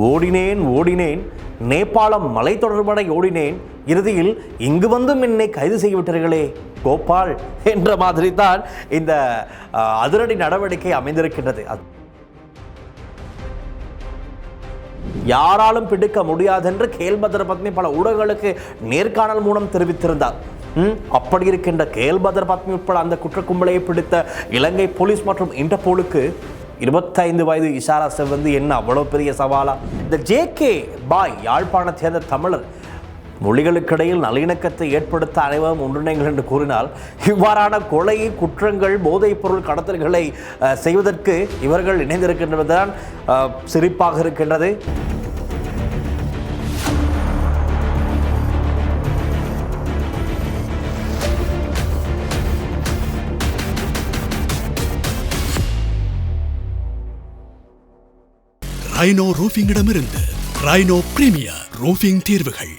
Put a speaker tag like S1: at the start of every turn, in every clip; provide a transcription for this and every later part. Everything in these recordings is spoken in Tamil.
S1: ஓடினேன் ஓடினேன். நேபாளம் மலை தொடர்படை ஓடினேன். இறுதியில் இங்கு வந்தும் என்னை கைது செய்துவிட்டீர்களே கோபால் என்ற மாதிரி தான் இந்த அதிரடி நடவடிக்கை அமைந்திருக்கின்றது. அது யாராலும் பிடிக்க முடியாதென்று கேல்பத்ர பத்மி பல ஊடகங்களுக்கு நேர்காணல் மூலம் தெரிவித்திருந்தார். அப்படி இருக்கின்ற கேல்பத்ர பத்மி உட்பட அந்த குற்ற கும்பலையை பிடித்த இலங்கை போலீஸ் மற்றும் இன்டர்போலுக்கு இருபத்தைந்து வயது இஷாரா செவ்வந்து என்ன அவ்வளோ பெரிய சவாலா? இந்த ஜே கே பாய் யாழ்ப்பாணத்தை சேர்ந்த தமிழர் மொழிகளுக்கிடையில் நல்லிணக்கத்தை ஏற்படுத்த அனைவரும் ஒன்றிணைங்கள் என்று கூறினால் இவ்வாறான கொலை குற்றங்கள் போதைப் பொருள் கடத்தல்களை செய்வதற்கு இவர்கள் இணைந்திருக்கின்றதுதான் சிரிப்பாக இருக்கின்றது.
S2: ரைனோ ரூஃபிங்கிடமிருந்து ரைனோ பிரீமியர் ரூஃபிங் தீர்வுகள்.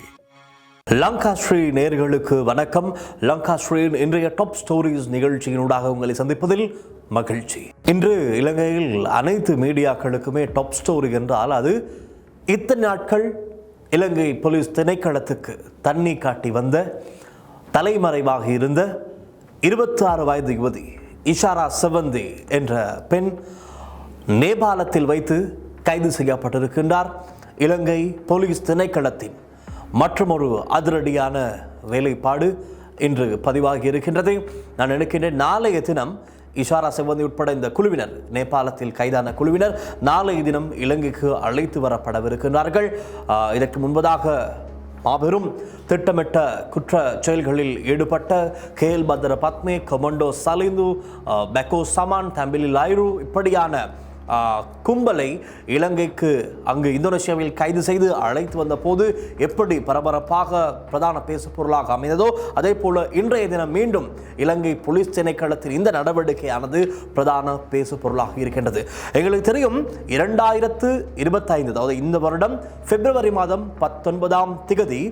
S1: லங்கா ஸ்ரீ நேர்களுக்கு வணக்கம். லங்கா ஸ்ரீயின் இன்றைய டாப் ஸ்டோரிஸ் நிகழ்ச்சியினூடாக உங்களை சந்திப்பதில் மகிழ்ச்சி. இன்று இலங்கையில் அனைத்து மீடியாக்களுக்குமே டாப் ஸ்டோரி என்றால் அது இத்தனை நாட்கள் இலங்கை போலீஸ் திணைக்களத்துக்கு தண்ணி காட்டி வந்த தலைமறைவாக இருந்த இருபத்தி ஆறு வயது யுவதி இஷாரா செவந்தி என்ற பெண் நேபாளத்தில் வைத்து கைது செய்யப்பட்டிருக்கின்றார். இலங்கை போலீஸ் திணைக்களத்தின் மற்றொரு அதிரடியான வேலைப்பாடு இன்று பதிவாகி இருக்கின்றது. நான் நினைக்கின்றேன் நாளைய தினம் இஷாரா செவந்தி உட்பட இந்த குழுவினர் நேபாளத்தில் கைதான குழுவினர் நாளைய தினம் இலங்கைக்கு அழைத்து வரப்படவிருக்கின்றார்கள். இதற்கு முன்பதாக மாபெரும் திட்டமிட்ட குற்ற செயல்களில் ஈடுபட்ட கேஎல் பத்ர பத்மே கொமண்டோ சலிந்து பெக்கோ சமான் தம்பிலி லாய்ரு இப்படியான கும்பலை இலங்கைக்கு அங்கு இந்தோனேஷியாவில் கைது செய்து அழைத்து வந்த போது எப்படி பரபரப்பாக பிரதான பேசு பொருளாக அமைந்ததோ அதே போல இன்றைய தினம் மீண்டும் இலங்கை போலீஸ் திணைக்களத்தின் இந்த நடவடிக்கையானது பிரதான பேசு பொருளாக இருக்கின்றது. எங்களுக்கு தெரியும் இரண்டாயிரத்து இருபத்தைந்து அதாவது இந்த வருடம் பிப்ரவரி மாதம் பத்தொன்பதாம் திகதி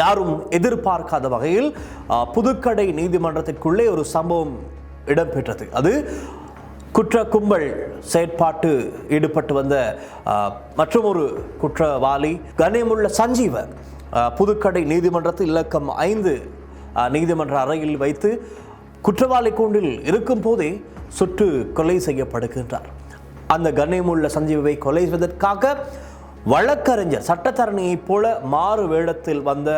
S1: யாரும் எதிர்பார்க்காத வகையில் புதுக்கடை நீதிமன்றத்திற்குள்ளே ஒரு சம்பவம் இடம்பெற்றது. அது குற்ற கும்பல் செயற்பாட்டு ஈடுபட்டு வந்த மற்றும் ஒரு குற்றவாளி கண்ணியமுள்ள சஞ்சீவ புதுக்கடை நீதிமன்றத்தில் இலக்கம் ஐந்து நீதிமன்ற அறையில் வைத்து குற்றவாளி கூண்டில் இருக்கும் போதே சுட்டு கொலை செய்யப்படுகின்றார். அந்த கண்ணியமுள்ள சஞ்சீவை கொலை செய்வதற்காக வழக்கறிஞர் சட்டத்தரணியைப் போல மாறு வேடத்தில் வந்த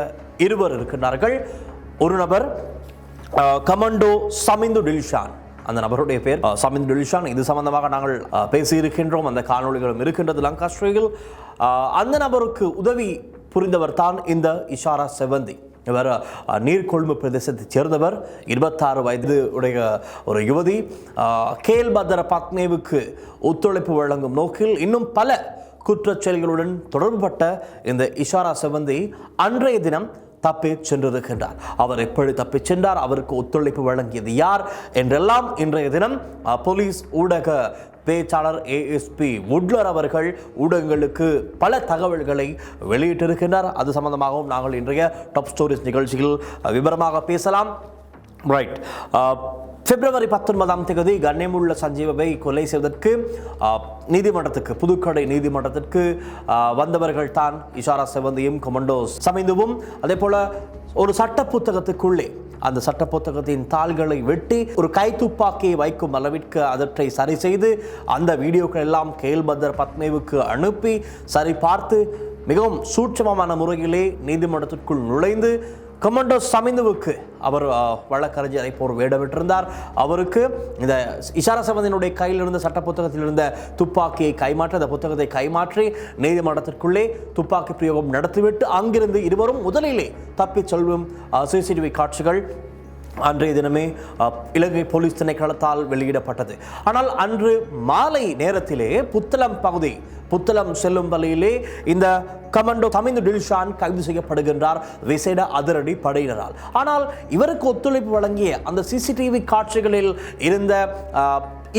S1: இருவர் இருக்கின்றார்கள். ஒரு நபர் கமண்டோ சமிந்து டில்ஷான். அந்த நபருடைய பேர் அஹ், டில்ஷான் இது சம்பந்தமாக நாங்கள் பேசியிருக்கின்றோம். அந்த காணொளிகளும் இருக்கின்றது. லங்காஸ்ட்ரியில் அந்த நபருக்கு உதவி புரிந்தவர் தான் இந்த இஷாரா செவந்தி இவர் நீர்கொழும்பு பிரதேசத்தைச் சேர்ந்தவர். இருபத்தாறு வயது உடைய ஒரு யுவதி. அஹ், கேல் பத்ர பத்னேவுக்கு ஒத்துழைப்பு வழங்கும் நோக்கில் இன்னும் பல குற்றச்செயல்களுடன் தொடர்புபட்ட இந்த இஷாரா செவந்தி அன்றைய தினம் தப்பி சென்றிருக்கின்றார். அவர் எப்படி தப்பிச் சென்றார்? அவருக்கு ஒத்துழைப்பு வழங்கியது யார்? என்றெல்லாம் இன்றைய தினம் போலீஸ் ஊடக பேச்சாளர் ஏஎஸ்பி உட்லர் அவர்கள் ஊடகங்களுக்கு பல தகவல்களை வெளியிட்டிருக்கின்றார். அது சம்பந்தமாகவும் நாங்கள் இன்றைய டாப் ஸ்டோரிஸ் நிகழ்ச்சியில் விவரமாக பேசலாம். ரைட் பிப்ரவரி பத்தொன்பதாம் தேதி கண்ணியமுள்ள சஞ்சீவை கொலை செய்வதற்கு நீதிமன்றத்துக்கு புதுக்கடை நீதிமன்றத்திற்கு வந்தவர்கள் தான் இஷாரா செவந்தியும் கொமண்டோஸ் சமைந்துவும் அதே போல ஒரு சட்ட புத்தகத்துக்குள்ளே அந்த சட்ட புத்தகத்தின் தாள்களை வெட்டி ஒரு கைத்துப்பாக்கியை வைக்கும் அளவிற்கு அதற்றை சரி செய்து அந்த வீடியோக்கள் எல்லாம் கேல்பந்தர் பத்மேவுக்கு அனுப்பி சரி பார்த்து மிகவும் சூட்சமமான முறையிலே நீதிமன்றத்திற்குள் நுழைந்து கமாண்டோ சமிந்துவுக்கு அவர் வழக்கறிஞரை போர் வேடமிட்டிருந்தார் அவருக்கு இந்த இஷாரா கையில் இருந்த சட்ட புத்தகத்தில் இருந்த துப்பாக்கியை கைமாற்றி அந்த புத்தகத்தை கைமாற்றி நீதிமன்றத்திற்குள்ளே துப்பாக்கி பிரயோகம் நடத்திவிட்டு அங்கிருந்து இருவரும் முதலிலே தப்பிச் செல்லும் சிசிடிவி காட்சிகள் அன்றைய தினமே இலங்கை போலீஸ் திணைக்களத்தால் வெளியிடப்பட்டது. ஆனால் அன்று மாலை நேரத்திலே புத்தளம் பகுதி புத்தளம் செல்லும் வழியிலே இந்த கமண்டோ தமிந்து டில்ஷான் கைது செய்யப்படுகின்றார் விசேட அதிரடி படையினரால். ஆனால் இவருக்கு ஒத்துழைப்பு வழங்கிய அந்த சிசிடிவி காட்சிகளில் இருந்த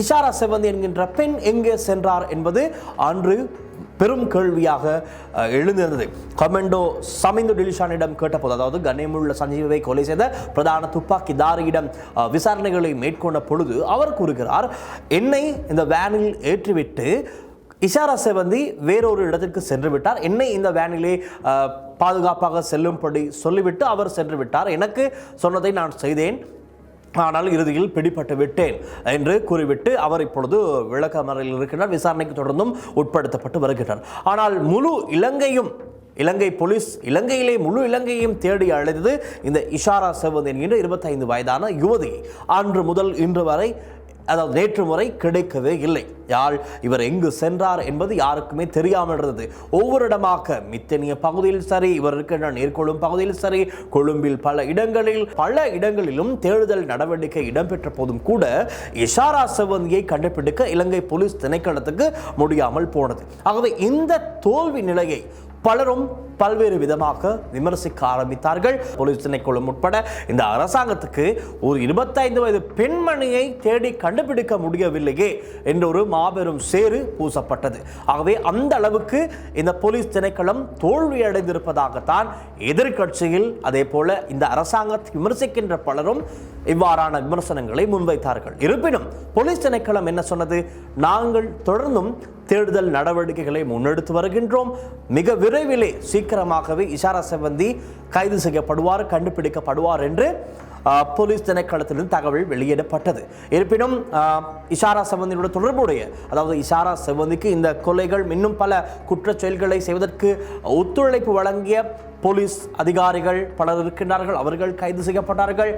S1: இஷாரா செவந்தி என்கின்ற பெண் எங்கே சென்றார் என்பது அன்று பெரும் கேள்வியாக எழுந்திருந்தது. கமெண்டோ சமிந்து டிலிஷானிடம் கேட்டபோது அதாவது கணேமுள்ள சஞ்சீவை கொலை செய்த பிரதான துப்பாக்கிதாரியிடம் விசாரணைகளை மேற்கொண்ட பொழுது அவர் கூறுகிறார் என்னை இந்த வேனில் ஏற்றிவிட்டு இஷாரா செவந்தி வேறொரு இடத்திற்கு சென்று விட்டார். என்னை இந்த வேனிலே பாதுகாப்பாக செல்லும்படி சொல்லிவிட்டு அவர் சென்று விட்டார். எனக்கு சொன்னதை நான் செய்தேன். ஆனால் இறுதியில் பிடிபட்டு விட்டேன் என்று கூறிவிட்டு அவர் இப்பொழுது விளக்கமறையில் இருக்கின்றார். விசாரணைக்கு தொடர்ந்தும் உட்படுத்தப்பட்டு வருகின்றார். ஆனால் முழு இலங்கையும் இலங்கை போலீஸ் இலங்கையிலே முழு இலங்கையும் தேடி அழைத்தது இந்த இஷாரா செவந்த் என்கின்ற இருபத்தைந்து வயதான யுவதி. அன்று முதல் இன்று வரை அதாவது நேற்று முறை கிடைக்கவே இல்லை. யாழ் இவர் எங்கு சென்றார் என்பது யாருக்குமே தெரியாமல் இருந்தது. ஒவ்வொரு இடமாக மித்தனிய பகுதியில் சரி இவர் இருக்கின்ற நீர்கொழும் பகுதியில் சரி கொழும்பில் பல இடங்களில் பல இடங்களிலும் தேடுதல் நடவடிக்கை இடம்பெற்ற போதும் கூட இஷாரா செவந்தியை கண்டுபிடிக்க இலங்கை போலீஸ் திணைக்களத்துக்கு முடியாமல் போனது. ஆகவே இந்த தோல்வி நிலையை பலரும் பல்வேறு விதமாக விமர்சிக்க ஆரம்பித்தார்கள். போலீஸ் திணைக்களம் உட்பட இந்த அரசாங்கத்துக்கு ஒரு இருபத்தைந்து வயது பெண்மணியை தேடி கண்டுபிடிக்க முடியவில்லையே என்ற ஒரு மாபெரும் சேறு பூசப்பட்டது. ஆகவே அந்த அளவுக்கு இந்த போலீஸ் திணைக்களம் தோல்வியடைந்திருப்பதாகத்தான் எதிர்கட்சியில் எதிர்க்கட்சியில் அதே போல இந்த அரசாங்கத்தை விமர்சிக்கின்ற பலரும் இவ்வாறான விமர்சனங்களை முன்வைத்தார்கள். இருப்பினும் போலீஸ் திணைக்களம் என்ன சொன்னது? நாங்கள் தொடர்ந்தும் தேடுதல் நடவடிக்கைகளை முன்னெடுத்து வருகின்றோம். மிக விரைவிலே சீக்கிரமாகவே இஷாரா செவந்தி கைது செய்யப்படுவார் கண்டுபிடிக்கப்படுவார் என்று போலீஸ் திணைக்களத்திலிருந்து தகவல் வெளியிடப்பட்டது. இருப்பினும் இஷாரா செவந்தியோட தொடர்புடைய அதாவது இஷாரா செவந்திக்கு இந்த கொலைகள் இன்னும் பல குற்றச் செயல்களை செய்வதற்கு ஒத்துழைப்பு வழங்கிய போலீஸ் அதிகாரிகள் பலர் இருக்கின்றார்கள். அவர்கள் கைது செய்யப்பட்டார்கள்.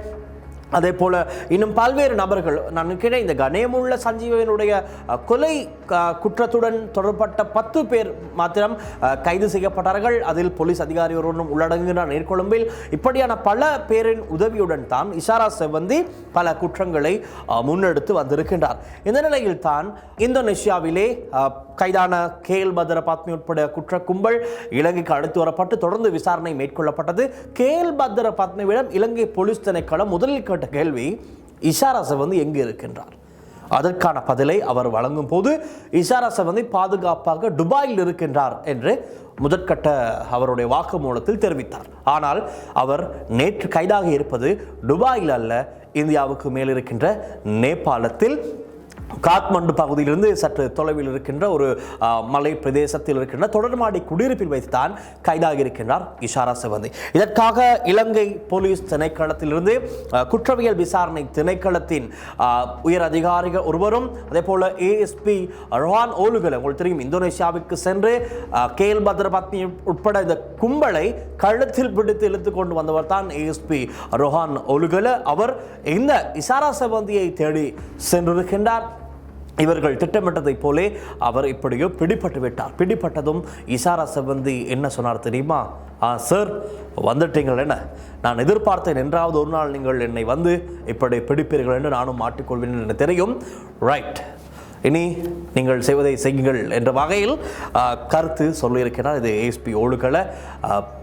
S1: அதே போல இன்னும் பல்வேறு நபர்கள் நான் நினைக்கிறேன் இந்த கணேமுள்ள சஞ்சீவனுடைய கொலை குற்றத்துடன் தொடர்பட்ட பத்து பேர் மாத்திரம் கைது செய்யப்பட்டார்கள். அதில் போலீஸ் அதிகாரி ஒருவரும் உள்ளடங்குகிறார். நேர்கொழும்பில் இப்படியான பல பேரின் உதவியுடன் தான் இஷாரா செவந்தி பல குற்றங்களை முன்னெடுத்து வந்திருக்கின்றார். இந்த நிலையில் தான் இந்தோனேஷியாவிலே கைதான கேல் பத்ர பத்மி உட்பட குற்ற கும்பல் இலங்கைக்கு அழைத்து வரப்பட்டு தொடர்ந்து விசாரணை மேற்கொள்ளப்பட்டது. கேல் பத்ர பத்மியிடம் இலங்கை போலீஸ் திணைக்களம் முதலில் கேட்ட கேள்வி இஷாரச வந்து எங்கு இருக்கின்றார்? அதற்கான பதிலை அவர் வழங்கும் போது இஷாரா வந்து பாதுகாப்பாக துபாயில் இருக்கின்றார் என்று முதற்கட்ட அவருடைய வாக்குமூலத்தில் தெரிவித்தார். ஆனால் அவர் நேற்று கைதாக இருப்பது துபாயில் அல்ல இந்தியாவுக்கு மேல் இருக்கின்ற நேபாளத்தில். காத்மண்டு பகுதியிலிருந்து சற்று தொலைவில் இருக்கின்ற ஒரு மலை பிரதேசத்தில் இருக்கின்ற தொடர்மாடி குடியிருப்பில் வைத்துத்தான் கைதாகி இருக்கின்றார் இஷாரா செவந்தி. இதற்காக இலங்கை போலீஸ் திணைக்களத்திலிருந்து குற்றவியல் விசாரணை திணைக்களத்தின் உயர் அதிகாரிகள் ஒருவரும் அதே போல ஏஎஸ்பி ரொஹான் ஓலுகல் உங்களுக்கு தெரியும் இந்தோனேஷியாவுக்கு சென்று கேல் பத்ரபத்னி உட்பட இந்த கும்பலை கழுத்தில் பிடித்து இழுத்து கொண்டு வந்தவர் தான் ஏஎஸ்பி ரொஹான் ஒலுகல அவர் இந்த இசாரா செவந்தியை தேடி சென்றிருக்கின்றார். இவர்கள் திட்டமிட்டதைப் போலே அவர் இப்படியோ பிடிபட்டு விட்டார். பிடிப்பட்டதும் இசாரா செவந்தி என்ன சொன்னார் தெரியுமா? ஆ சார் வந்துட்டீங்கள் என்ன? நான் எதிர்பார்த்தேன் என்றாவது ஒரு நாள் நீங்கள் என்னை வந்து இப்படி பிடிப்பீர்கள் என்று நானும் மாட்டிக்கொள்வேன் என்று தெரியும். ரைட் இனி நீங்கள் செய்வதை செய்யுங்கள் என்ற வகையில் கருத்து சொல்லியிருக்கிறார். இது ஏஎஸ்பி ஓழுக்களை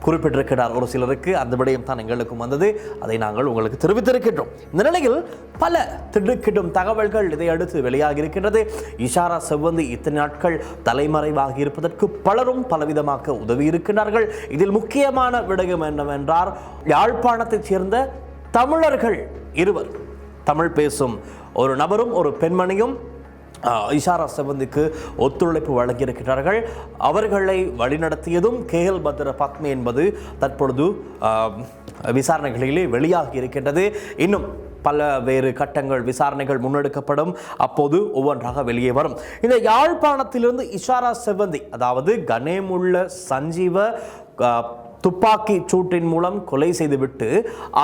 S1: குறிப்பிட்டிருக்கிறார். ஒரு சிலருக்கு அந்த விடயம் தான் எங்களுக்கும் வந்தது. அதை நாங்கள் உங்களுக்கு தெரிவித்திருக்கின்றோம். இந்த நிலையில் பல திடுக்கிடும் தகவல்கள் இதை அடுத்து வெளியாகி இருக்கின்றது இஷாரா செவ்வந்தி இத்தனை நாட்கள் தலைமறைவாகி இருப்பதற்கு பலரும் பலவிதமாக உதவி இருக்கின்றார்கள். இதில் முக்கியமான விடயம் என்னவென்றார் யாழ்ப்பாணத்தைச் சேர்ந்த தமிழர்கள் இருவர். தமிழ் பேசும் ஒரு நபரும் ஒரு பெண்மணியும் இஷாரா செவந்துக்கு ஒத்துழைப்பு வழங்கியிருக்கிறார்கள். அவர்களை வழிநடத்தியதும் கேஎல் பத்ர பத்மி என்பது தற்பொழுது விசாரணைகளிலே வெளியாகி இருக்கின்றது. இன்னும் பல வேறு கட்டங்கள் விசாரணைகள் முன்னெடுக்கப்படும். அப்போது ஒவ்வொன்றாக வெளியே வரும். இந்த யாழ்ப்பாணத்திலிருந்து இஷாரா செவந்தி அதாவது கணேமுள்ள சஞ்சீவ துப்பாக்கி சூட்டின் மூலம் கொலை செய்துவிட்டு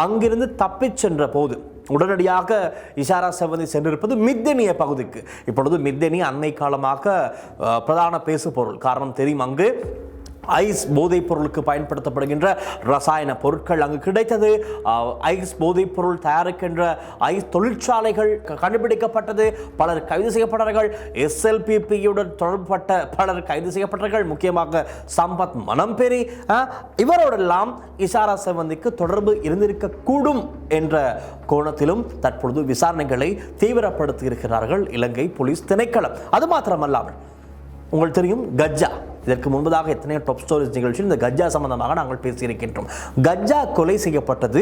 S1: அங்கிருந்து தப்பிச் சென்ற போது உடனடியாக இஷாரா செவந்தி சென்றிருப்பது மித்தனிய பகுதிக்கு. இப்பொழுது மித்தனி அன்னை காலமாக பிரதான பேசு பொருள் காரணம் தெரியும் அங்கு. ஐஸ் போதைப் பொருளுக்கு பயன்படுத்தப்படுகின்ற ரசாயன பொருட்கள் அங்கு கிடைத்தது. ஐஸ் போதைப் பொருள் தயாரிக்கின்ற ஐஸ் தொழிற்சாலைகள் க- கண்டுபிடிக்கப்பட்டது. பலர் கைது செய்யப்பட்டார்கள் எஸ்எல்பிபியுடன் தொடர்பட்ட பலர் கைது செய்யப்பட்டார்கள் முக்கியமாக சம்பத் மனம்பெரி இவரோடெல்லாம் இஷாரா செவந்திக்கு தொடர்பு இருந்திருக்கக்கூடும் என்ற கோணத்திலும் தற்பொழுது விசாரணைகளை தீவிரப்படுத்தி இருக்கிறார்கள் இலங்கை போலீஸ் திணைக்களம். அது மாத்திரமல்லாமல் உங்களுக்கு தெரியும் கஜ்ஜா. இதற்கு முன்பதாக எத்தனையோ டாப் ஸ்டோரிஸ் நிகழ்ச்சியில் இந்த கஜ்ஜா சம்பந்தமாக நாங்கள் பேசியிருக்கின்றோம். கஜ்ஜா கொலை செய்யப்பட்டது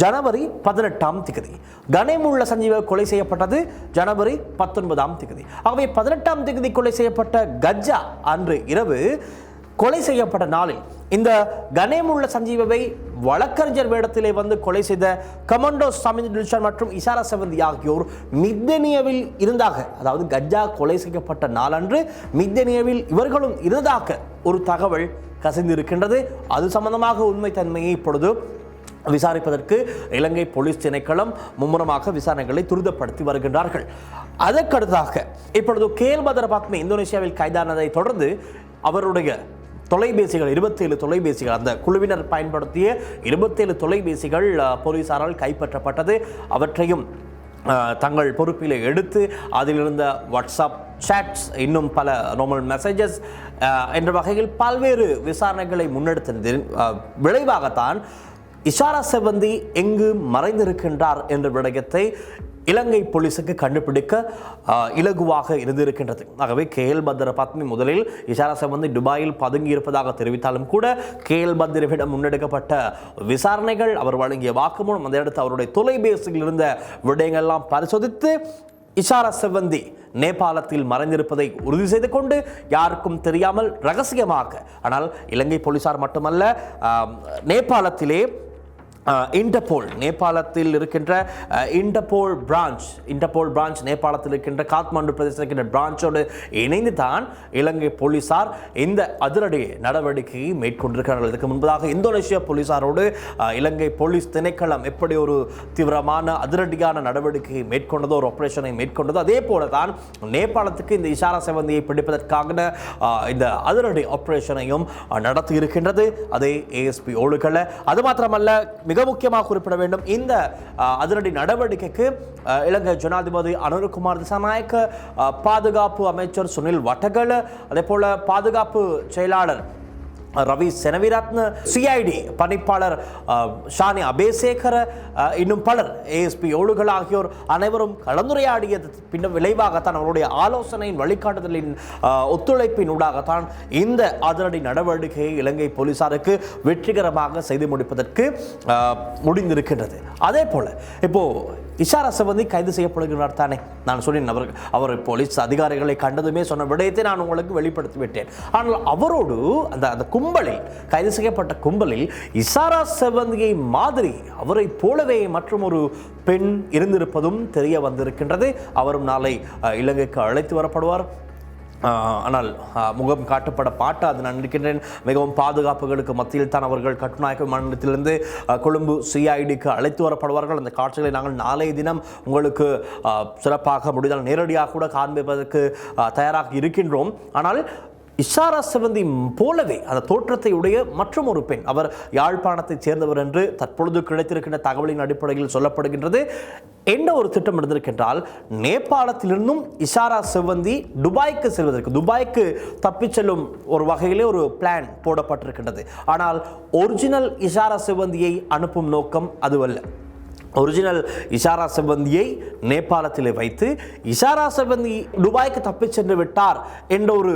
S1: ஜனவரி பதினெட்டாம் திகதி கணேமுள்ள சஞ்சீவ கொலை செய்யப்பட்டது ஜனவரி பத்தொன்பதாம் திகதி ஆகவே பதினெட்டாம் திகதி கொலை செய்யப்பட்ட கஜ்ஜா அன்று இரவு கொலை செய்யப்பட்ட நாளில் இந்த கணேமுள்ள சஞ்சீவவை வழக்கறிஞர் வேடத்திலே வந்து கொலை செய்த கமாண்டோ சமித் மற்றும் இசாரா செவந்தி ஆகியோர் மித்தனியவில் இருந்தாக அதாவது கஜா கொலை செய்யப்பட்ட நாளன்று மித்தனியவில் இவர்களும் இருந்ததாக ஒரு தகவல் கசிந்திருக்கின்றது. அது சம்பந்தமாக உண்மைத்தன்மையை இப்பொழுது விசாரிப்பதற்கு இலங்கை போலீஸ் திணைக்களம் மும்முரமாக விசாரணைகளை துரிதப்படுத்தி வருகின்றார்கள். அதற்கடுத்தாக இப்பொழுது கேல் பத்ரபாத்மே இந்தோனேஷியாவில் இந்தோனேசியாவில் கைதானதை தொடர்ந்து அவருடைய தொலைபேசிகள் இருபத்தேழு தொலைபேசிகள் அந்த குழுவினர் பயன்படுத்திய இருபத்தேழு தொலைபேசிகள் போலீசாரால் கைப்பற்றப்பட்டது. அவற்றையும் தங்கள் பொறுப்பில் எடுத்து அதில் இருந்த வாட்ஸ்அப் சாட்ஸ் இன்னும் பல நார்மல் மெசேஜஸ் என்ற வகையில் பல்வேறு விசாரணைகளை முன்னெடுத்ததின் விளைவாகத்தான் இஷாரா செவந்தி எங்கு மறைந்திருக்கின்றார் என்ற விடயத்தை இலங்கை போலீஸுக்கு கண்டுபிடிக்க இலகுவாக இருந்திருக்கின்றது. ஆகவே கே எல் பத்ர பத்மி முதலில் இஷாரா செவந்தி துபாயில் பதுங்கி இருப்பதாக தெரிவித்தாலும் கூட கே எல் பத்ரவிடம் முன்னெடுக்கப்பட்ட விசாரணைகள் அவர் வழங்கிய வாக்குமூலம் அந்த இடத்து அவருடைய தொலைபேசியில் இருந்த விடயங்கள் எல்லாம் பரிசோதித்து இஷாரா செவ்வந்தி நேபாளத்தில் மறைந்திருப்பதை உறுதி செய்து கொண்டு யாருக்கும் தெரியாமல் ரகசியமாக ஆனால் இலங்கை போலீசார் மட்டுமல்ல நேபாளத்திலே இண்டபோல் இன்டர்போல் நேபாளத்தில் இருக்கின்ற Interpol Interpol branch Interpol branch நேபாளத்தில் இருக்கின்ற காத்மாண்டு பிரதேசத்தில் இருக்கின்ற பிரான்ச்சோடு இணைந்து தான் இலங்கை போலீசார் இந்த அதிரடி நடவடிக்கையை மேற்கொண்டிருக்கிறார்கள். இதுக்கு முன்பதாக இந்தோனேஷியா போலீசாரோடு இலங்கை போலீஸ் திணைக்களம் எப்படி ஒரு தீவிரமான அதிரடியான நடவடிக்கையை மேற்கொண்டதோ ஒரு ஆப்ரேஷனை மேற்கொண்டதோ அதே போல தான் நேபாளத்துக்கு இந்த இஷாரா செவந்தியை பிடிப்பதற்கான இந்த அதிரடி ஆப்ரேஷனையும் நடத்தி இருக்கின்றது அதே ஏஎஸ்பி ஓடுகள. அது மாத்திரமல்ல மிக முக்கியமாக குறிப்பிட வேண்டும். இந்த அதிரடி நடவடிக்கைக்கு இலங்கை ஜனாதிபதி அனுரகுமார் திசாநாயக்க பாதுகாப்பு அமைச்சர் சுனில் வட்டகல அதே போல் பாதுகாப்பு செயலாளர் ரவி செனவிரத்ன சிஐடி பணிப்பாளர் ஷானி அபேசேகர இன்னும் பலர் ஏஎஸ்பி ஓடுகள் ஆகியோர் அனைவரும் கலந்துரையாடியது. பின்னர் விளைவாகத்தான் அவருடைய ஆலோசனையின் வழிகாட்டுதலின் ஒத்துழைப்பின் ஊடாகத்தான் இந்த அதிரடி நடவடிக்கையை இலங்கை போலீசாருக்கு வெற்றிகரமாக செய்து முடிப்பதற்கு முடிந்திருக்கின்றது. அதே போல் இப்போ இஷாரா செவந்தி கைது செய்யப்படுகிறார் தானே? நான் சொன்னேன் அவர் அவர் போலீஸ் அதிகாரிகளை கண்டதுமே சொன்ன விடயத்தை நான் உங்களுக்கு வெளிப்படுத்தி விட்டேன் ஆனால் அவரோடு அந்த அந்த கும்பலில் கைது செய்யப்பட்ட கும்பலில் இஷாரா செவந்தியை மாதிரி அவரை போலவே மற்றும் ஒரு பெண் இருந்திருப்பதும் தெரிய வந்திருக்கின்றது. அவரும் நாளை இலங்கைக்கு அழைத்து வரப்படுவார். ஆனால் முகம் காட்டப்பட பாட்டாது நான் நினைக்கின்றேன். மிகவும் பாதுகாப்புகளுக்கு மத்தியில் தான் அவர்கள் கட்டுநாயக்க மாநிலத்திலிருந்து கொழும்பு சிஐடிக்கு அழைத்து வரப்படுவார்கள். அந்த காட்சிகளை நாங்கள் நாளைய தினம் உங்களுக்கு சிறப்பாக முடிந்தால் நேரடியாக கூட காண்பிப்பதற்கு தயாராக இருக்கின்றோம். ஆனால் இஷாரா சிவந்தி போலவே அந்த தோற்றத்தை உடைய மற்றும் ஒரு பெண். அவர் யாழ்ப்பாணத்தைச் சேர்ந்தவர் என்று தற்பொழுது கிடைத்திருக்கின்ற தகவலின் அடிப்படையில் சொல்லப்படுகின்றது. என்ன ஒரு திட்டம் இருந்திருக்கின்றால் நேபாளத்திலிருந்தும் இஷாரா செவ்வந்தி துபாய்க்கு செல்வதற்கு துபாய்க்கு தப்பிச் செல்லும் ஒரு வகையிலே ஒரு பிளான் போடப்பட்டிருக்கின்றது. ஆனால் ஒரிஜினல் இஷாரா செவ்வந்தியை அனுப்பும் நோக்கம் அதுவல்ல. ஒரிஜினல் இஷாரா செவ்வந்தியை நேபாளத்திலே வைத்து இஷாரா செவ்வந்தி துபாய்க்கு தப்பிச் சென்று விட்டார் என்ற ஒரு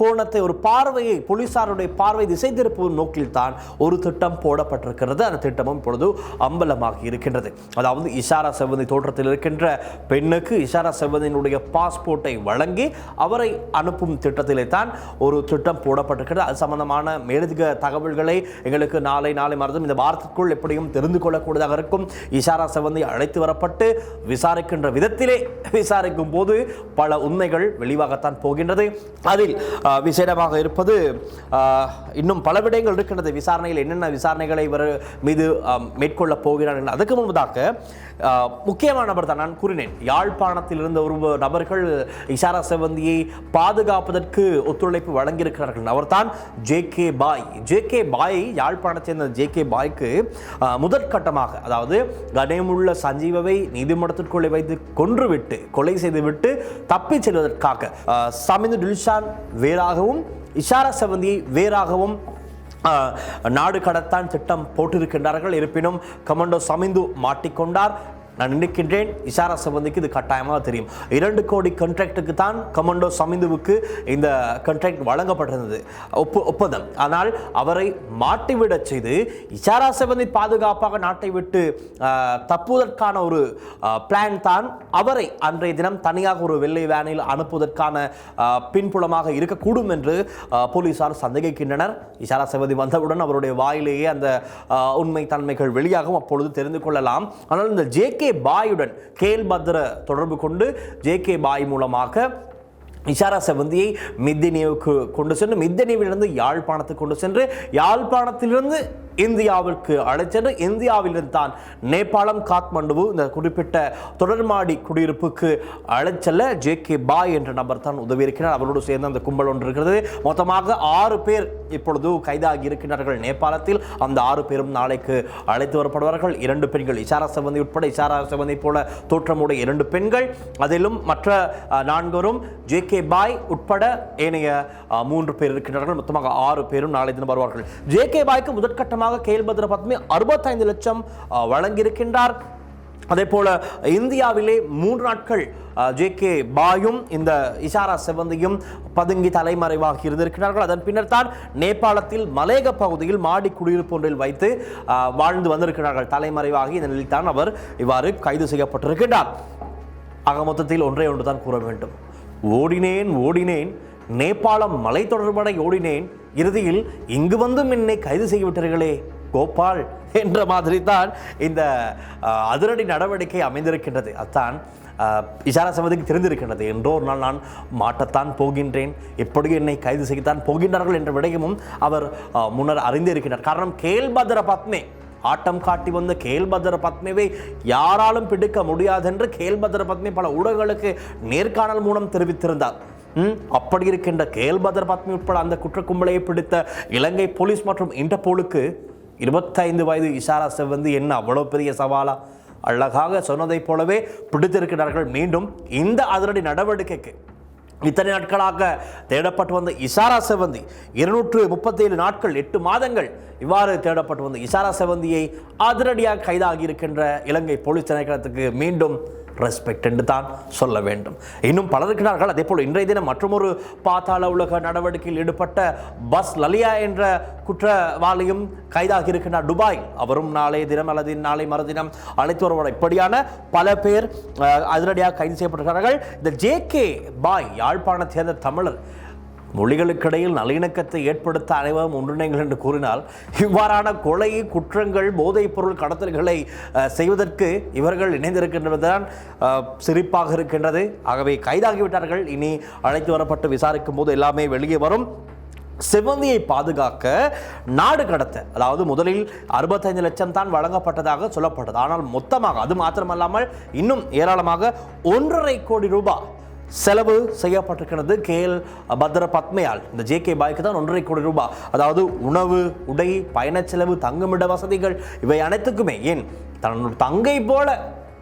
S1: கோணத்தை ஒரு பார்வையை போலீசாருடைய பார்வை திசை திருப்பும் நோக்கில் தான் ஒரு திட்டம் போடப்பட்டிருக்கிறது. அந்த திட்டமும் இப்பொழுது அம்பலமாகி இருக்கின்றது. அதாவது இஷாரா செவ்வந்தி தோற்றத்தில் இருக்கின்ற பெண்ணுக்கு இஷாரா செவ்வந்தியினுடைய பாஸ்போர்ட்டை வழங்கி அவரை அனுப்பும் திட்டத்திலே தான் ஒரு திட்டம் போடப்பட்டிருக்கிறது. அது சம்பந்தமான மேலதிக தகவல்களை எங்களுக்கு நாளை நாளை மறந்தும் இந்த வாரத்திற்குள் எப்படியும் தெரிந்து கொள்ளக்கூடியதாக இருக்கும். இஷாரா செவந்தி அழைத்து வரப்பட்டு விசாரிக்கின்ற விதத்திலே விசாரிக்கும் போது பல உண்மைகள் வெளிவாகத்தான் போகின்றது. அதில் விசேடமாக இருப்பது இன்னும் பல விடயங்கள் இருக்கின்றது. விசாரணையில் என்னென்ன விசாரணைகளை இவர் மீது மேற்கொள்ளப் போகிறார் என்று. அதுக்கு முன்பதாக முக்கியமான நபர் தான் நான் கூறினேன். யாழ்ப்பாணத்தில் இருந்த ஒரு நபர்கள் இஷாரா செவந்தியை பாதுகாப்பதற்கு ஒத்துழைப்பு வழங்கியிருக்கிறார்கள். அவர்தான் J K Bhai. J K Bhai யாழ்ப்பாணத்தை சேர்ந்த ஜே கே பாய்க்கு முதற்கட்டமாக அதாவது கணேமுள்ள சஞ்சீவவை நீதிமன்றத்திற்குள்ளே வைத்து கொன்றுவிட்டு கொலை செய்துவிட்டு தப்பிச் செல்வதற்காக சமிந்து டில்ஷான் வேறாகவும் இஷாரா செவந்தியை வேறாகவும் நாடு கடத்தான் திட்டம் போட்டிருக்கின்றார்கள். இருப்பினும் கமாண்டோ சமிந்து மாட்டிக்கொண்டார். நான் நினைக்கின்றேன் இஷாரா சம்பந்திக்கு இது கட்டாயமாக தெரியும். இரண்டு கோடி கண்ட்ராக்டுக்கு தான் கமாண்டோ சமிந்துவுக்கு இந்த கண்ட்ராக்ட் வழங்கப்பட்டிருந்தது. ஒப்பு ஒப்பந்தம் ஆனால் அவரை மாட்டிவிடச் செய்து இஷாரா சம்பந்தி பாதுகாப்பாக நாட்டை விட்டு தப்புவதற்கான ஒரு பிளான் தான் அவரை அன்றைய தினம் தனியாக ஒரு வெள்ளை வேனில் அனுப்புவதற்கான பின்புலமாக இருக்கக்கூடும் என்று போலீசார் சந்தேகிக்கின்றனர். இஷாரா சம்பந்தி வந்தவுடன் அவருடைய வாயிலேயே அந்த உண்மை தன்மைகள் வெளியாகும். அப்பொழுது தெரிந்து கொள்ளலாம். ஆனால் இந்த ஜே கே பாயுடன் கேல் பத்ர தொடர்பு கொண்டு ஜே கே பாய் மூலமாக இஷாரா செவந்தியை மித்தினியவுக்கு கொண்டு சென்று மித்தினியவிலிருந்து யாழ்ப்பாணத்துக்கு கொண்டு சென்று யாழ்ப்பாணத்திலிருந்து இந்தியாவிற்கு அழைச்சென்று இந்தியாவிலிருந்து தான் நேபாளம் காத்மண்டுவு இந்த குறிப்பிட்ட தொடர்மாடி குடியிருப்புக்கு அழைச்சல ஜே கே பாய் என்ற நபர் தான் உதவி இருக்கிறார் அவரோடு சேர்ந்து அந்த கும்பல் ஒன்று இருக்கிறது. மொத்தமாக ஆறு பேர் இப்பொழுது கைதாகி இருக்கின்றார்கள். நேபாளத்தில் அந்த ஆறு பேரும் நாளைக்கு அழைத்து வரப்படுவார்கள். இரண்டு பெண்கள் இசாரா செவந்தி உட்பட இசாரா செவந்தி போல தோற்றமுடைய இரண்டு பெண்கள். அதிலும் மற்ற நான்கரும் ஜே கே பாய் உட்பட ஏனைய மூன்று பேர் இருக்கின்றார்கள். மொத்தமாக ஆறு பேரும் நாளை தினம் வருவார்கள். ஜே கே பாய்க்கு முதற்கட்டமாக கேல்பத்ர பத்மி அறுபத்தைந்து லட்சம் வழங்கியிருக்கின்றார். அதே போல இந்தியாவிலே மூன்று நாட்கள் ஜே கே பாயும் இந்த இஷாரா செவந்தியும் பதுங்கி தலைமறைவாக இருந்திருக்கிறார்கள். அதன் பின்னர் தான் நேபாளத்தில் மலேக பகுதியில் மாடி குடியிருப்பு ஒன்றில் வைத்து அஹ், வாழ்ந்து வந்திருக்கிறார்கள். தலைமறைவாகி இந்த நிலையில் தான் அவர் இவ்வாறு கைது செய்யப்பட்டிருக்கிறார் ஆக மொத்தத்தில் ஒன்றே ஒன்று தான் கூற வேண்டும். ஓடினேன் ஓடினேன். நேபாளம் மலை தொடர்படை ஓடினேன். இறுதியில் இங்கு வந்தும் என்னை கைது செய்துவிட்டார்களே கோபால் என்ற மாதிரி தான் இந்த அதிரடி நடவடிக்கை அமைந்திருக்கின்றது. அதான் அஹ், இஷாரா சமதிக்கு தெரிந்திருக்கின்றது. என்றோ ஒரு நாள் நான் மாட்டத்தான் போகின்றேன். எப்படி என்னை கைது செய்யத்தான் போகின்றார்கள் என்ற விடயமும் அவர் முன்னர் அறிந்திருக்கின்றார். காரணம் கேல்பத்ர பத்மே. ஆட்டம் காட்டி வந்த கேல்பத்ர பத்மேவை யாராலும் பிடிக்க முடியாதென்று கேல்பத்ர பத்மே பல ஊடகங்களுக்கு நேர்காணல் மூலம் தெரிவித்திருந்தார். அப்படி இருக்கின்ற கேல்பதர் பத்மி உட்பட அந்த குற்ற கும்பலையை பிடித்த இலங்கை போலீஸ் மற்றும் இன்டர்போலுக்கு இருபத்தைந்து வயது இஷாரா செவ்வந்தி என்ன அவ்வளோ பெரிய சவாலா? அழகாக சொன்னதைப் போலவே பிடித்திருக்கிறார்கள் மீண்டும் இந்த அதிரடி நடவடிக்கைக்கு. இத்தனை நாட்களாக தேடப்பட்டு வந்த இசாரா செவந்தி இருநூற்று முப்பத்தேழு நாட்கள் எட்டு மாதங்கள் இவ்வாறு தேடப்பட்டு வந்த இசாரா செவந்தியை அதிரடியாக கைதாகி இருக்கின்ற இலங்கை போலீஸ் திணைக்களத்துக்கு மீண்டும் ரெஸ்பெக்ட் என்று தான் சொல்ல வேண்டும். இன்னும் பலர் இருக்கிறார்கள் அதே போல் இன்றைய தினம் மற்றொரு பாதாள உலக நடவடிக்கையில் ஈடுபட்ட பஸ் லலியா என்ற குற்றவாளியும் கைதாகி இருக்கின்றார். துபாய் அவரும் நாளைய தினம் அல்லது நாளை மறுதினம் அழைத்து வருவார். இப்படியான பல பேர் அதிரடியாக கைது செய்யப்பட்டிருக்கிறார்கள். இந்த ஜே கே பாய் யாழ்ப்பாணத்தை சேர்ந்த தமிழர் மொழிகளுக்கிடையில் நல்லிணக்கத்தை ஏற்படுத்த அனைவரும் ஒன்றிணைங்கள் என்று கூறினால் இவ்வாறான கொலை குற்றங்கள் போதைப் பொருள் கடத்தல்களை செய்வதற்கு இவர்கள் இணைந்திருக்கின்றதுதான் சிரிப்பாக இருக்கின்றது. ஆகவே கைதாகிவிட்டார்கள். இனி அழைத்து வரப்பட்டு விசாரிக்கும் போது எல்லாமே வெளியே வரும். செவ்வந்தியை பாதுகாக்க நாடு கடத்த அதாவது முதலில் அறுபத்தைந்து லட்சம் தான் வழங்கப்பட்டதாக சொல்லப்பட்டது. ஆனால் மொத்தமாக அது மாத்திரமல்லாமல் இன்னும் ஏராளமாக ஒன்றரை கோடி ரூபாய் செலவு செய்யப்பட்டிருக்கிறது. கேஎல் பத்ர பத்மையால் இந்த ஜே கே பாய்க்கு தான் ஒன்றரை கோடி ரூபாய். அதாவது உணவு உடை பயணச் செலவு தங்குமிட வசதிகள் இவை அனைத்துக்குமே ஏன் தன்னுடைய தங்கை போல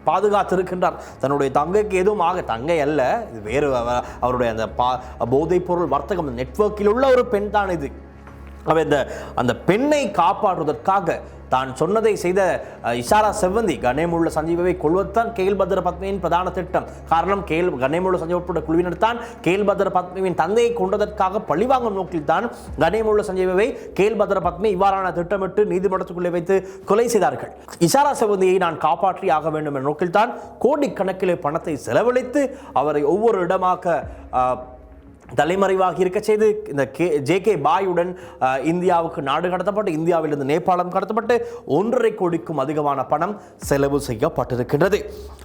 S1: பாதுகாத்திருக்கின்றார். தன்னுடைய தங்கைக்கு எதுவும் ஆக தங்கை அல்ல இது வேறு அவருடைய அந்த பா போதைப் பொருள் வர்த்தகம் நெட்வொர்க்கில் உள்ள ஒரு பெண் தான் இது. அவை இந்த அந்த பெண்ணை காப்பாற்றுவதற்காக தான் சொன்னதை செய்த இஷாரா செவ்வந்தி கணேமுள்ள சஞ்சீவை கொள்வதுதான் கேல் பத்ர பத்மியின் பிரதான திட்டம். காரணம் கேல் கணேமுள்ள சஞ்சீவ உட்பட குழுவினர் தான் கேல் பத்ர பத்மியின் தந்தையை கொண்டதற்காக பழிவாங்கும் நோக்கில் தான் கணேமுள்ள சஞ்சீவை கேல் பத்ர பத்மி இவ்வாறான திட்டமிட்டு நீதிமன்றத்துக்குள்ளே வைத்து கொலை செய்தார்கள். இஷாரா செவ்வந்தியை நான் காப்பாற்றி ஆக வேண்டும் என்ற நோக்கில் தான் கோடிக்கணக்கிலே பணத்தை செலவழித்து அவரை ஒவ்வொரு இடமாக தலைமறைவாக இருக்க செய்து இந்த கே ஜே கே பாயுடன் இந்தியாவுக்கு நாடு கடத்தப்பட்டு இந்தியாவிலிருந்து நேபாளம் கடத்தப்பட்டு ஒன்றரை கோடிக்கும் அதிகமான பணம் செலவு செய்யப்பட்டிருக்கின்றது.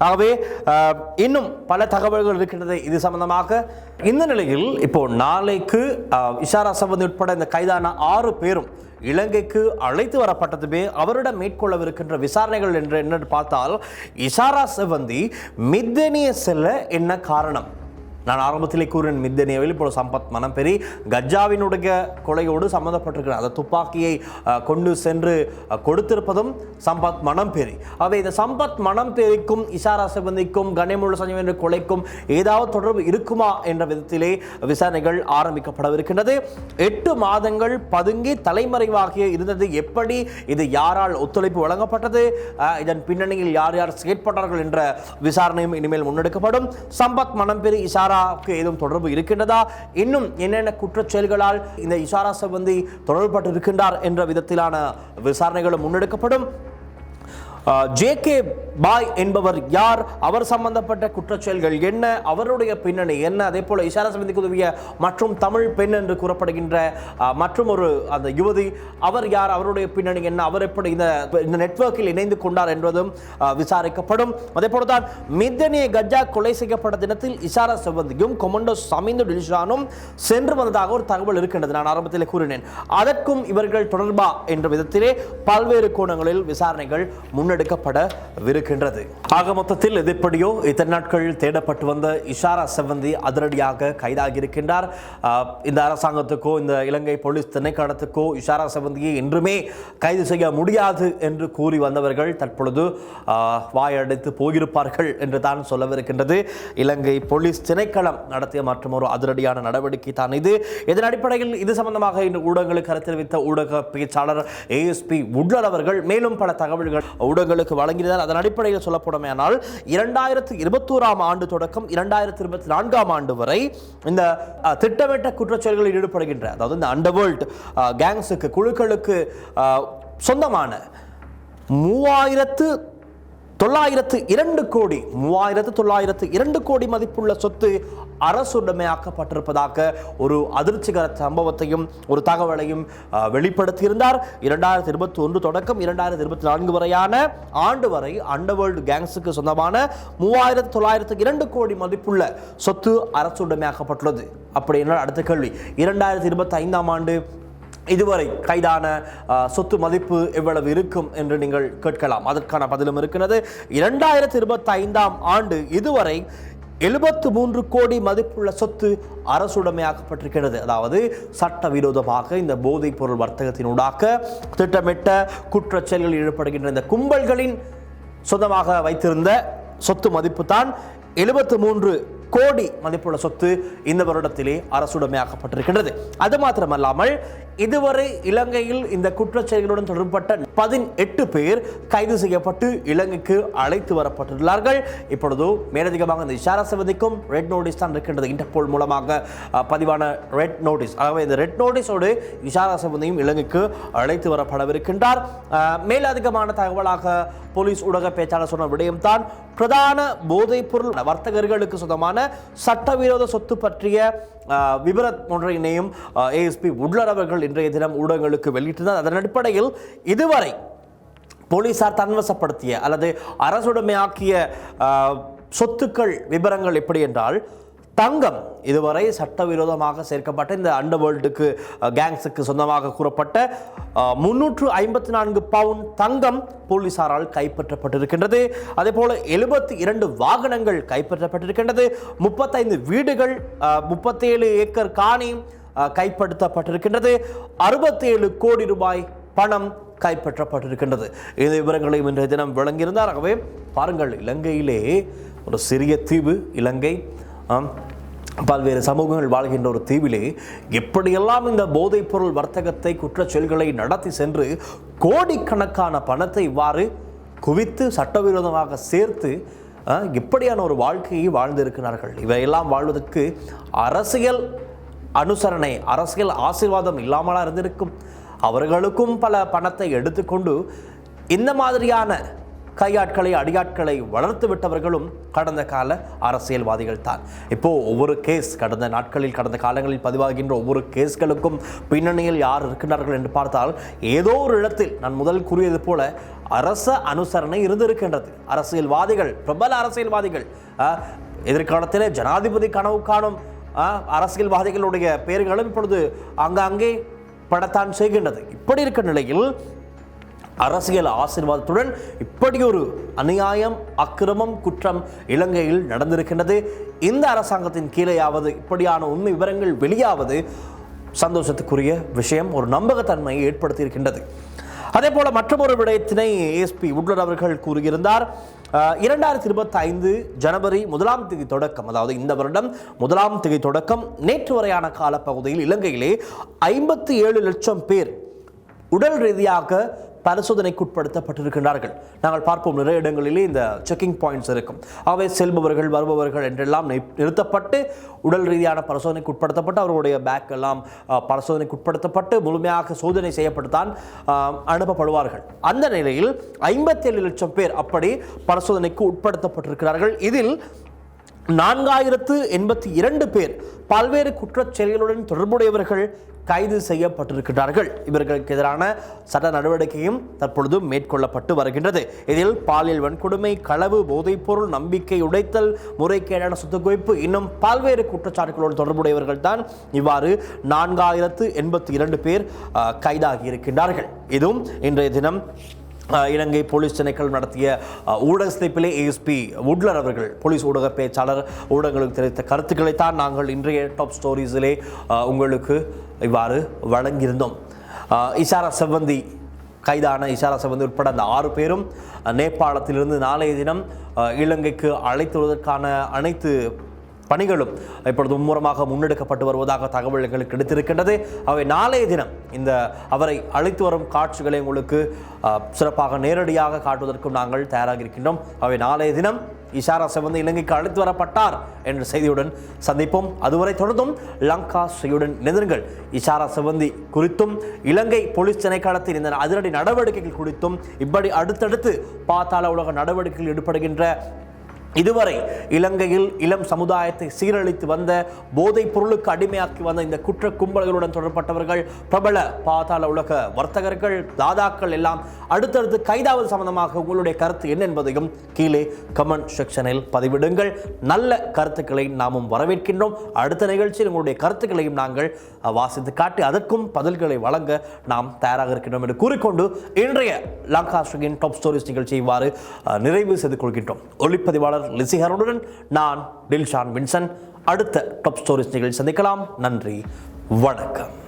S1: ஆகவே இன்னும் பல தகவல்கள் இருக்கின்றது. இது சம்பந்தமாக இந்த நிலையில் இப்போ நாளைக்கு இஷாரா சம்பந்தி உட்பட இந்த கைதான ஆறு பேரும் இலங்கைக்கு அழைத்து வரப்பட்டதுமே அவரிடம் மேற்கொள்ளவிருக்கின்ற விசாரணைகள் என்று என்னென்று பார்த்தால் இஷாரா செவந்தி மித்தனிய செல்ல என்ன காரணம்? நான் ஆரம்பத்திலே கூறின மித்தனியவில் இப்போ சம்பத் மனம்பெரி கஜாவினுடைய கொலையோடு சம்மந்தப்பட்டிருக்கிறார் அந்த துப்பாக்கியை கொண்டு சென்று கொடுத்திருப்பதும் சம்பத் மனம்பெரி அவை இந்த சம்பத் மனம்பெரிக்கும் இஷாரா சிபந்திக்கும் கணேமுள்ள சஞ்சய் என்ற கொலைக்கும் ஏதாவது தொடர்பு இருக்குமா என்ற விதத்திலே விசாரணைகள் ஆரம்பிக்கப்படவிருக்கின்றது. எட்டு மாதங்கள் பதுங்கி தலைமறைவாகிய இருந்தது. எப்படி இது யாரால் ஒத்துழைப்பு வழங்கப்பட்டது? இதன் பின்னணியில் யார் யார் செயற்பட்டார்கள் என்ற விசாரணையும் இனிமேல் முன்னெடுக்கப்படும். சம்பத் மனம்பெரி இஷாராவுக்கு ஏதும் தொடர்பு இருக்கின்றதா? இன்னும் என்னென்ன குற்றச்செயல்களால் இந்த இஷாரா சம்பந்தி தொடர்புபட்டு இருக்கின்றார் என்ற விதத்திலான விசாரணைகளும் முன்னெடுக்கப்படும். ஜே கே பாய் என்பவர் யார்? அவர் சம்பந்தப்பட்ட குற்றச்செயல்கள் என்ன? அவருடைய பின்னணி என்ன? அதே போல இஷாரா சமிதிக்கு உதவிய மற்றும் தமிழ் பெண் என்று கூறப்படுகின்ற மற்றும் ஒரு அந்த யுவதி அவர் யார்? அவருடைய பின்னணி என்ன? அவர் எப்படி இந்த இந்த நெட்வொர்க்கில் இணைந்து கொண்டார் என்பதும் விசாரிக்கப்படும். அதே போலதான் மித்தனிய கஜா கொலை செய்யப்பட்ட தினத்தில் இஷாரா செவந்தியும் கொமண்டோ சமிந்து டில்ஷானும் சென்று வந்ததாக ஒரு தகவல் இருக்கின்றது. நான் ஆரம்பத்தில் கூறினேன். அதற்கும் இவர்கள் தொடர்பா என்ற விதத்திலே பல்வேறு கோணங்களில் விசாரணைகள் முன்னெடுக்கப்படவிருக்கின்றது ஆக மொத்தத்தில் எதிர்ப்படியோ இத்தனை நாட்கள் தேடப்பட்டு வந்த இஷாரா செவந்தி அதிரடியாக கைதாகி இருக்கின்றார் இந்த அரசாங்கத்துக்கோ இந்த இலங்கை போலீஸ் திணைக்களத்துக்கோ இஷாரா செவந்தியை என்றுமே கைது செய்ய முடியாது என்று கூறி வந்தவர்கள் தற்பொழுது ஆஹ், வாயடைத்து போயிருப்பார்கள் என்று தான் சொல்லவிருக்கின்றது. இலங்கை போலீஸ் திணைக்களம் நடத்திய மற்றும் ஒரு அதிரடியான நடவடிக்கை தான் இது. இதன் அடிப்படையில் இது சம்பந்தமாக இன்று ஊடகங்களுக்கு கருத்தெரிவித்த ஊடக பேச்சாளர் ஏஎஸ்பி உட்லர் அவர்கள் மேலும் பல தகவல்கள் ஊடக ஊடகங்களுக்கு வழங்கினார் அதன் அடிப்படையில் சொல்லப்படுமேனால் இரண்டாயிரத்து இருபத்தோராம் ஆண்டு தொடக்கம் இரண்டாயிரத்து இருபத்தி நான்காம் ஆண்டு வரை இந்த திட்டமிட்ட குற்றச்செயல்களில் ஈடுபடுகின்ற அதாவது இந்த அண்டர்வேர்ல்ட் கேங்ஸுக்கு குழுக்களுக்கு சொந்தமான மூவாயிரத்து தொள்ளாயிரத்து இரண்டு கோடி மூவாயிரத்து தொள்ளாயிரத்து இரண்டு கோடி மதிப்புள்ள சொத்து அரசுடைமையாக்கப்பட்டிருப்பதாக ஒரு அதிர்ச்சிகர சம்பவத்தையும் ஒரு தகவலையும் வெளிப்படுத்தியிருந்தார். இரண்டாயிரத்தி இருபத்தி ஒன்று தொடக்கம் இரண்டாயிரத்தி இருபத்தி நான்கு வரையான ஆண்டு வரை அண்டர்வேர்ல்டு கேங்ஸுக்கு சொந்தமான மூவாயிரத்து தொள்ளாயிரத்து இரண்டு கோடி மதிப்புள்ள சொத்து அரசுடைமையாக்கப்பட்டுள்ளது. அப்படி என்ன அடுத்த கேள்வி. இரண்டாயிரத்தி இருபத்தி ஐந்தாம் ஆண்டு இதுவரை கைதான சொத்து மதிப்பு எவ்வளவு இருக்கும் என்று நீங்கள் கேட்கலாம். அதற்கான பதிலும் இருக்கிறது. இரண்டாயிரத்தி இருபத்தி ஐந்தாம் ஆண்டு இதுவரை எழுபத்து மூன்று கோடி மதிப்புள்ள சொத்து அரசுடைமையாக்கப்பட்டிருக்கிறது அதாவது சட்டவிரோதமாக இந்த போதைப் பொருள் வர்த்தகத்தினூடாக திட்டமிட்ட குற்றச்செயல்களில் ஈடுபடுகின்ற இந்த கும்பல்களின் சொந்தமாக வைத்திருந்த சொத்து மதிப்பு தான் எழுபத்து மூன்று கோடி மதிப்புள்ள சொத்து இந்த வருடத்திலே அரசுடைமையாக்கப்பட்டிருக்கின்றது. அது மாத்திரமல்லாமல் இதுவரை இலங்கையில் இந்த குற்றச்செயல்களுடன் தொடர்பட்ட பதினெட்டு பேர் கைது செய்யப்பட்டு இலங்கைக்கு அழைத்து வரப்பட்டுள்ளார்கள் இப்பொழுது மேலதிகமாக இந்த இஷாரா சவதிக்கும் ரெட் நோட்டீஸ் தான் இருக்கின்றது. இன்டர்போல் மூலமாக பதிவான ரெட் நோட்டீஸ் அதாவது இந்த ரெட் நோட்டீஸோடு இஷாரா சவதியும் இலங்கைக்கு அழைத்து வரப்படவிருக்கின்றார். மேலதிகமான தகவலாக போலீஸ் ஊடக பேச்சாளர் சொன்ன விடயம்தான். பிரதான போதைப் பொருள் வர்த்தகர்களுக்கு சொந்தமான சட்டவிரோத சொத்து பற்றிய விபரத் ஒன்றினையும் ஏஎஸ்பி உட்லர் அவர்கள் இன்றைய தினம் ஊடகங்களுக்கு வெளியிட்டிருந்தார். அதன் அடிப்படையில் இதுவரை போலீசார் தன்வசப்படுத்திய அல்லது அரசுடைமையாக்கிய சொத்துக்கள் விபரங்கள் எப்படி என்றால் தங்கம் இதுவரை சட்டவிரோதமாக சேர்க்கப்பட்ட இந்த அண்டர்வேர்ல்டுக்கு கேங்ஸுக்கு சொந்தமாக கூறப்பட்ட முன்னூற்று ஐம்பத்தி நான்கு பவுண்ட் தங்கம் போலீசாரால் கைப்பற்றப்பட்டிருக்கின்றது. அதே போல எழுபத்தி இரண்டு வாகனங்கள் கைப்பற்றப்பட்டிருக்கின்றது. முப்பத்தைந்து வீடுகள் முப்பத்தேழு ஏக்கர் காணி கைப்படுத்தப்பட்டிருக்கின்றது. அறுபத்தேழு கோடி ரூபாய் பணம் கைப்பற்றப்பட்டிருக்கின்றது. இந்த விவரங்களையும் இன்றைய தினம் விளங்கியிருந்தார் ஆகவே பாருங்கள் இலங்கையிலே ஒரு சிறிய தீவு இலங்கை. பல்வேறு சமூகங்கள் வாழ்கின்ற ஒரு தீவிலே எப்படியெல்லாம் இந்த போதைப் பொருள் வர்த்தகத்தை குற்றச்செயல்களை நடத்தி சென்று கோடிக்கணக்கான பணத்தை இவ்வாறு குவித்து சட்டவிரோதமாக சேர்த்து இப்படியான ஒரு வாழ்க்கையை வாழ்ந்திருக்கிறார்கள். இவையெல்லாம் வாழ்வதற்கு அரசியல் அனுசரணை அரசியல் ஆசீர்வாதம் இல்லாமலா இருந்திருக்கும். அவர்களுக்கும் பல பணத்தை எடுத்துக்கொண்டு இந்த மாதிரியான கையாட்களை அடியாட்களை வளர்த்து விட்டவர்களும் கடந்த கால அரசியல்வாதிகள் தான். இப்போ ஒவ்வொரு கேஸ் கடந்த நாட்களில் கடந்த காலங்களில் பதிவாகின்ற ஒவ்வொரு கேஸ்களுக்கும் பின்னணியில் யார் இருக்கின்றார்கள் என்று பார்த்தால் ஏதோ ஒரு இடத்தில் நான் முதல் கூறியது போல அரச அனுசரணை இருந்திருக்கின்றது. அரசியல்வாதிகள் பிரபல அரசியல்வாதிகள் எதிர்காலத்தில் எதிர்காலத்திலே ஜனாதிபதி கனவு காணும் அரசியல்வாதிகளுடைய பெயர்களும் இப்பொழுது அங்கங்கே படத்தான் செய்கின்றது. இப்படி இருக்க நிலையில் அரசியல் ஆசீர்வாதத்துடன் இப்படி ஒரு அநியாயம் அக்கிரமம் குற்றம் இலங்கையில் நடந்திருக்கின்றது. இந்த அரசாங்கத்தின் கீழேயாவது இப்படியான உண்மை விவரங்கள் வெளியாவது சந்தோஷத்துக்குரிய விஷயம் ஒரு நம்பகத்தன்மையை ஏற்படுத்தியிருக்கின்றது. அதே போல மற்றொரு விடயத்தினை ஏஎஸ்பி உட்லர் அவர்கள் கூறியிருந்தார். இரண்டாயிரத்தி இருபத்தி ஐந்து ஜனவரி முதலாம் தேதி தொடக்கம் அதாவது இந்த வருடம் முதலாம் தேதி தொடக்கம் நேற்று வரையான காலப்பகுதியில் இலங்கையிலே ஐம்பத்தி ஏழு லட்சம் பேர் உடல் ரீதியாக பரிசோதனைக்கு உட்படுத்தப்பட்டிருக்கின்றார்கள் நாங்கள் பார்ப்போம் நிறைய இடங்களிலே இந்த செக்கிங் பாயிண்ட்ஸ் இருக்கும். அவை செல்பவர்கள் வருபவர்கள் என்றெல்லாம் நிறுத்தப்பட்டு உடல் ரீதியான பரிசோதனைக்கு உட்படுத்தப்பட்டு அவர்களுடைய பேக் எல்லாம் பரிசோதனைக்கு உட்படுத்தப்பட்டு முழுமையாக சோதனை செய்யப்பட்டுத்தான் அனுப்பப்படுவார்கள். அந்த நிலையில் ஐம்பத்தேழு லட்சம் பேர் அப்படி பரிசோதனைக்கு உட்படுத்தப்பட்டிருக்கிறார்கள். இதில் நான்காயிரத்து எண்பத்தி இரண்டு பேர் பல்வேறு குற்றச் செயல்களுடன் தொடர்புடையவர்கள் கைது செய்யப்பட்டிருக்கிறார்கள் இவர்களுக்கு எதிரான சட்ட நடவடிக்கையும் தற்பொழுது மேற்கொள்ளப்பட்டு வருகின்றது. இதில் பாலியல் வன்கொடுமை களவு போதைப்பொருள் நம்பிக்கை உடைத்தல் முறைகேடான சொத்து குவிப்பு இன்னும் பல்வேறு குற்றச்சாட்டுகளோடு தொடர்புடையவர்கள் தான் இவ்வாறு நான்காயிரத்து எண்பத்தி இரண்டு பேர் கைதாகி இருக்கின்றார்கள். இதுவும் இன்றைய தினம் இலங்கை போலீஸ் திணைக்களம் நடத்திய ஊடக சந்திப்பிலே ஏஎஸ்பி உட்லர் அவர்கள் போலீஸ் ஊடக பேச்சாளர் ஊடகங்களுக்கு தெரிவித்த கருத்துக்களைத்தான் நாங்கள் இன்றைய டாப் ஸ்டோரிஸிலே உங்களுக்கு இவ்வாறு வழங்கியிருந்தோம். இஷாரா செவ்வந்தி கைதான இஷாரா செவ்வந்தி உட்பட அந்த ஆறு பேரும் நேபாளத்திலிருந்து நாளைய தினம் இலங்கைக்கு அழைத்து வருவதற்கான அனைத்து பணிகளும் இப்பொழுது மும்முரமாக முன்னெடுக்கப்பட்டு வருவதாக தகவல் எங்களுக்கு கிடைத்திருக்கின்றது. அவை நாளைய தினம் இந்த அவரை அழைத்து வரும் காட்சிகளை உங்களுக்கு சிறப்பாக நேரடியாக காட்டுவதற்கும் நாங்கள் தயாராக இருக்கின்றோம். அவை நாளைய தினம் இஷாரா செவந்து இலங்கைக்கு அழைத்து வரப்பட்டார் என்ற செய்தியுடன் சந்திப்போம். அதுவரை தொடர்ந்தும் லங்கா ஸ்ரீயுடன் இணைந்திருங்கள். இஷாரா செவந்தி குறித்தும் இலங்கை போலீஸ் திணைக்களத்தின் இந்த அதிரடி நடவடிக்கைகள் குறித்தும் இப்படி அடுத்தடுத்து பாத்தாள உலக நடவடிக்கைகள் ஈடுபடுகின்ற இதுவரை இலங்கையில் இளம் சமுதாயத்தை சீரழித்து வந்த போதைப் பொருளுக்கு அடிமையாக்கி வந்த இந்த குற்ற கும்பல்களுடன் தொடர்பட்டவர்கள் பிரபல பாதாள உலக வர்த்தகர்கள் தாதாக்கள் எல்லாம் அடுத்தடுத்து கைதாவது சம்பந்தமாக உங்களுடைய கருத்து என்ன என்பதையும் கீழே கமெண்ட் செக்ஷனில் பதிவிடுங்கள். நல்ல கருத்துக்களை நாமும் வரவேற்கின்றோம். அடுத்த நிகழ்ச்சியில் உங்களுடைய கருத்துக்களையும் நாங்கள் வாசித்து காட்டி அதற்கும் பதில்களை வழங்க நாம் தயாராக இருக்கின்றோம் என்று கூறிக்கொண்டு இன்றைய லங்கா டாப் ஸ்டோரிஸ் நிகழ்ச்சி இவ்வாறு நிறைவு செய்து கொள்கின்றோம். ஒளிப்பதிவாளர் லிசிஹருடன் நான் டில்ஷான் வின்சன். அடுத்த டாப் ஸ்டோரிஸ் நிகழ்ச்சி சந்திக்கலாம். நன்றி. வணக்கம்.